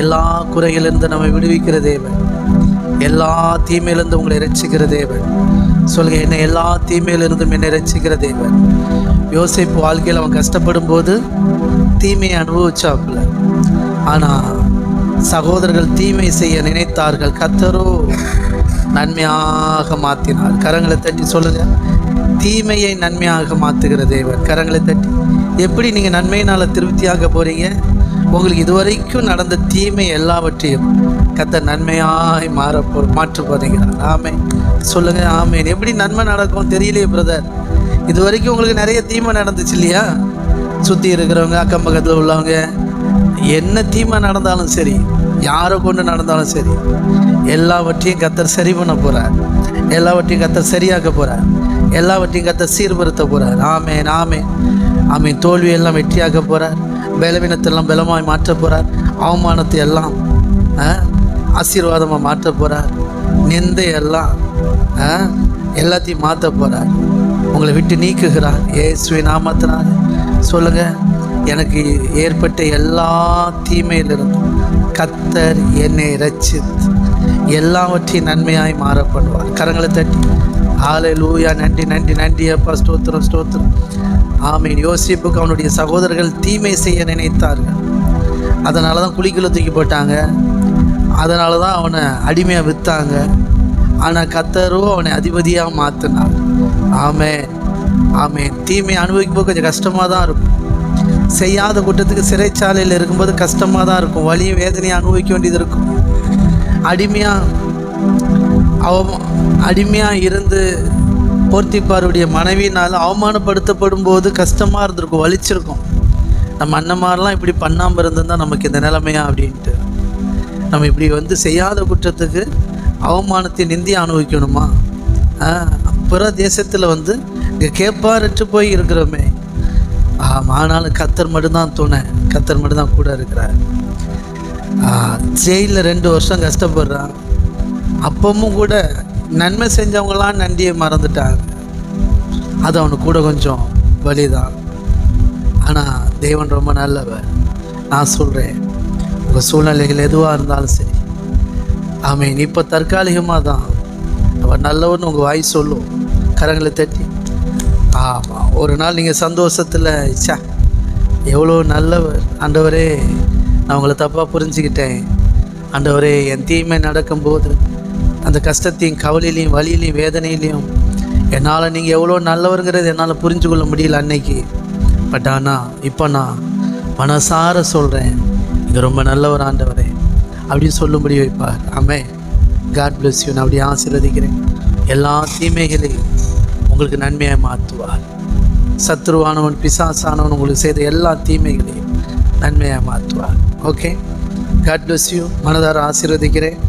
எல்லா குறையிலிருந்து நம்மை விடுவிக்கிற தேவன். எல்லா தீமையிலிருந்து உங்களை ரசிக்கிற தேவன். சொல்லுங்க என்ன எல்லா தீமையிலிருந்தும் என்னை ரசிக்கிற தேவன். யோசிப்பு வாழ்க்கையில் அவன் கஷ்டப்படும் போது தீமையை அனுபவிச்சாப்புல. ஆனால் சகோதரர்கள் தீமை செய்ய நினைத்தார்கள். கத்தரோ நன்மையாக மாற்றினார் கரங்களை தட்டி சொல்லுங்க. தீமையை நன்மையாக மாற்றுகிற தேவன். கரங்களை தட்டி. எப்படி நீங்கள் நன்மையினால் திருப்தியாக போகிறீங்க உங்களுக்கு இதுவரைக்கும் நடந்த தீமை எல்லாவற்றையும் கத்த நன்மையாய் மாற போ மாற்ற போகிறீங்கிறார் ஆமே. சொல்லுங்க ஆமேன் எப்படி நன்மை நடக்கும் தெரியலையே பிரதர் இது வரைக்கும் உங்களுக்கு நிறைய தீமை நடந்துச்சு இல்லையா? சுற்றி இருக்கிறவங்க அக்கம் பக்கத்தில் உள்ளவங்க என்ன தீமை நடந்தாலும் சரி யாரை கொண்டு நடந்தாலும் சரி எல்லாவற்றையும் கத்தர் சரி பண்ண போகிறார் எல்லாவற்றையும் கத்தர் சரியாக்க போகிறார் எல்லாவற்றையும் கத்தர் சீர்படுத்த போகிறார் ஆமேன் ஆமேன். ஆமீன். தோல்வியெல்லாம் வெற்றியாக்க போகிறார் பலவீனத்தெல்லாம் பலமாய் மாற்ற போகிறார் அவமானத்தை எல்லாம் ஆசீர்வாதமாக மாற்ற போகிறார் நிந்தை எல்லாம் எல்லாத்தையும் மாற்ற போகிறார் உங்களை விட்டு நீக்குகிறார். ஏசுவை நாமத்தினார் சொல்லுங்கள் எனக்கு ஏற்பட்ட எல்லா தீமையிலிருந்தும் கத்தர் என்னை ரட்சித்து எல்லாவற்றையும் நன்மையாய் மாற பண்ணுவார். கரங்களை தட்டி. ஆலை லூயா நன்றி நன்றி நன்றி அப்பா. ஸ்தோத்திரம் ஸ்தோத்திரம். ஆமீன். யோசிப்புக்கு அவனுடைய சகோதரர்கள் தீமை செய்ய நினைத்தார்கள். அதனால தான் குழிக்குள்ள தூக்கி போட்டாங்க. அதனால தான் அவனை அடிமையாக விற்றாங்க ஆனால் கத்தரும் அவனை அதிபதியாக மாற்றினார் ஆமே ஆமே தீமை அனுபவிக்கும்போது கொஞ்சம் கஷ்டமாக தான் இருக்கும். செய்யாத குற்றத்துக்கு சிறைச்சாலையில் இருக்கும்போது கஷ்டமாக தான் இருக்கும். வலியும் வேதனையும் அனுபவிக்க வேண்டியது இருக்கும். அடிமையாக அவ அடிமையாக இருந்து போர்த்திப்பாருடைய மனைவினால் அவமானப்படுத்தப்படும் போது கஷ்டமாக இருந்திருக்கும் வலிச்சிருக்கும். நம்ம அண்ணன் மாதிரிலாம் இப்படி பண்ணாமல் இருந்திருந்தால் நமக்கு இந்த நிலைமையா அப்படின்ட்டு. நம்ம இப்படி வந்து செய்யாத குற்றத்துக்கு அவமானத்தை நிந்தி அனுபவிக்கணுமா? அப்புறம் பிற தேசத்தில் வந்து இங்கே கேட்பாரற்று போய் இருக்கிறோமே. ஆமாம் ஆனாலும் கத்தர் மட்டும்தான் துணை. கத்தர் மட்டும்தான் கூட இருக்கிறார். ஜெயிலில் ரெண்டு வருஷம் கஷ்டப்படுறான். அப்பவும் கூட நன்மை செஞ்சவங்களாம் நன்றியை மறந்துட்டாங்க. அது அவனுக்கு கூட கொஞ்சம் வழிதான் ஆனால் தேவன் ரொம்ப நல்லவர். நான் சொல்கிறேன் உங்கள் சூழ்நிலைகள் எதுவாக இருந்தாலும் சரி. ஆமீன். இப்போ தற்காலிகமாக தான் அவர் நல்லவர்னு உங்கள் வாய் சொல்லும். கரங்களை தட்டி. ஆமாம் ஒரு நாள் நீங்கள் சந்தோஷத்தில் சா எவ்வளோ நல்லவர். ஆண்டவரே நான் உங்களை தப்பாக புரிஞ்சுக்கிட்டேன். ஆண்டவரே என் தீமை நடக்கும்போது அந்த கஷ்டத்தையும் கவலையிலையும் வழியிலையும் வேதனையிலையும் என்னால் நீங்கள் எவ்வளோ நல்லவருங்கிறது என்னால் புரிஞ்சு கொள்ள முடியல அன்னைக்கு. பட் ஆனால் இப்போ நான் மனசார சொல்கிறேன் இது ரொம்ப நல்லவர் ஆண்டவரே. அப்படின்னு சொல்லும்படி வைப்பார். ஆமே காட் பிளஸ் யூ நான் அப்படியே ஆசீர்வதிக்கிறேன். எல்லா தீமைகளையும் உங்களுக்கு நன்மையாக மாற்றுவார். சத்ருவானவன் பிசாசானவன் உங்களுக்கு செய்த எல்லா தீமைகளையும் நன்மையாக மாற்றுவார். ஓகே காட் பிளஸ் யூ மனதார ஆசீர்வதிக்கிறேன்.